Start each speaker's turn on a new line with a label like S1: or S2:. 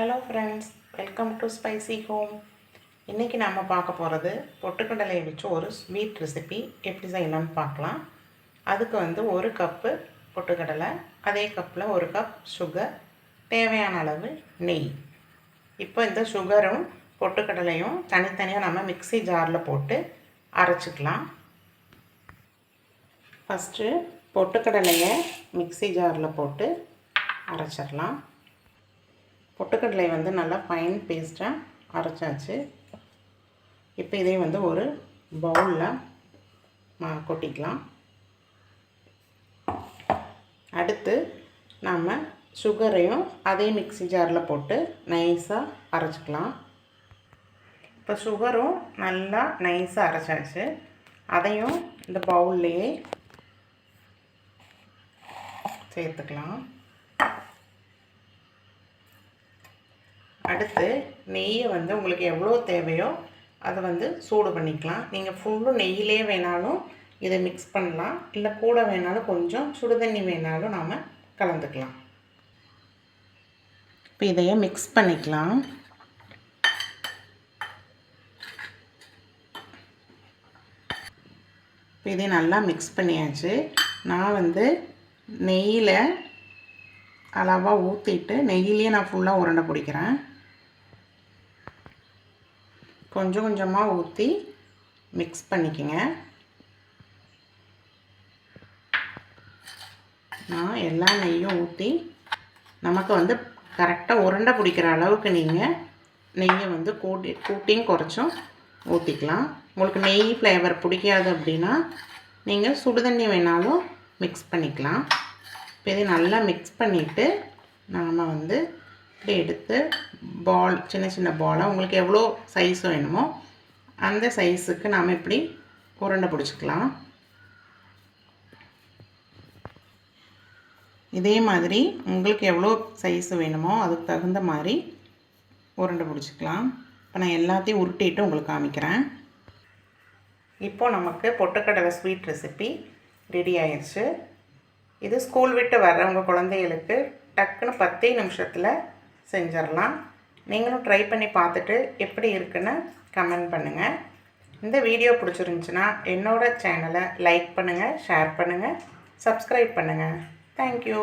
S1: Hello friends welcome to spicy home இன்றைக்கி நாம் பார்க்க போகிறது பொட்டுக்கடலையை வச்சு ஒரு ஸ்வீட் ரெசிபி எப்படி செய்யலாம்னு பார்க்கலாம். அதுக்கு வந்து ஒரு கப்பு பொட்டுக்கடலை அதே கப்பில் ஒரு கப் சுகர் தேவையான அளவு நெய். இப்போ இந்த சுகரும் பொட்டுக்கடலையும் தனித்தனியாக நம்ம மிக்ஸி ஜாரில் போட்டு அரைச்சிக்கலாம். ஃபஸ்ட்டு பொட்டுக்கடலையை மிக்ஸி ஜாரில் போட்டு அரைச்சிடலாம். பொட்டுக்கடலை வந்து நல்லா ஃபைன் பேஸ்ட்டாக அரைச்சாச்சு. இப்போ இதையும் வந்து ஒரு பவுலில் கொட்டிக்கலாம். அடுத்து நாம் சுகரையும் அதே மிக்ஸி ஜாரில் போட்டு நைஸாக அரைச்சிக்கலாம். இப்போ சுகரும் நல்லா நைஸாக அரைச்சாச்சு. அதையும் இந்த பவுல்லையே சேர்த்துக்கலாம். அடுத்து நெய்யை வந்து உங்களுக்கு எவ்வளோ தேவையோ அதை வந்து சூடு பண்ணிக்கலாம். நீங்கள் ஃபுல்லும் நெய்யிலே வேணாலும் இதை மிக்ஸ் பண்ணலாம். இல்லை கூட வேணாலும் கொஞ்சம் சுடுதண்ணி வேணாலும் நாம் கலந்துக்கலாம். இப்போ இதையே மிக்ஸ் பண்ணிக்கலாம். இப்போ இதை நல்லா மிக்ஸ் பண்ணியாச்சு. நான் வந்து நெய்யில் அளவாக ஊற்றிட்டு நெய்யிலேயே நான் ஃபுல்லாக உருண்டை பிடிக்கிறேன். கொஞ்சம் கொஞ்சமாக ஊற்றி மிக்ஸ் பண்ணிக்கோங்க. நான் எல்லா நெய்யும் ஊற்றி நமக்கு வந்து கரெக்டாக உருண்டை பிடிக்கிற அளவுக்கு நீங்கள் நெய்யை வந்து கூட்டி கூட்டியும் குறைச்சும் ஊற்றிக்கலாம் உங்களுக்கு நெய் ஃப்ளேவர் பிடிக்காது அப்படின்னா நீங்கள் சுடுதண்ணி வேணாலும் மிக்ஸ் பண்ணிக்கலாம். இப்போ இதை நல்லா மிக்ஸ் பண்ணிவிட்டு நாம் வந்து இப்படி எடுத்து பால் சின்ன சின்ன பாலாக உங்களுக்கு எவ்வளோ சைஸ் வேணுமோ அந்த சைஸுக்கு நாம் இப்படி உருண்டை பிடிச்சிக்கலாம். இதே மாதிரி உங்களுக்கு எவ்வளோ சைஸ் வேணுமோ அதுக்கு தகுந்த மாதிரி உருண்டை பிடிச்சிக்கலாம். இப்போ நான் எல்லாத்தையும் உருட்டிட்டு உங்களுக்கு காமிக்கிறேன். இப்போது நமக்கு பொட்டுக்கடலை ஸ்வீட் ரெசிபி ரெடி ஆயிடுச்சு இது ஸ்கூல் விட்டு வர்றவங்க குழந்தைகளுக்கு டக்குன்னு பத்தே நிமிஷத்தில் செஞ்சிடலாம். நீங்களும் ட்ரை பண்ணி பார்த்துட்டு எப்படி இருக்குன்னு கமெண்ட் பண்ணுங்கள் இந்த வீடியோ பிடிச்சிருந்துச்சின்னா என்னோடய சேனலை லைக் பண்ணுங்கள் ஷேர் பண்ணுங்கள் சப்ஸ்கிரைப் பண்ணுங்கள் தேங்க்யூ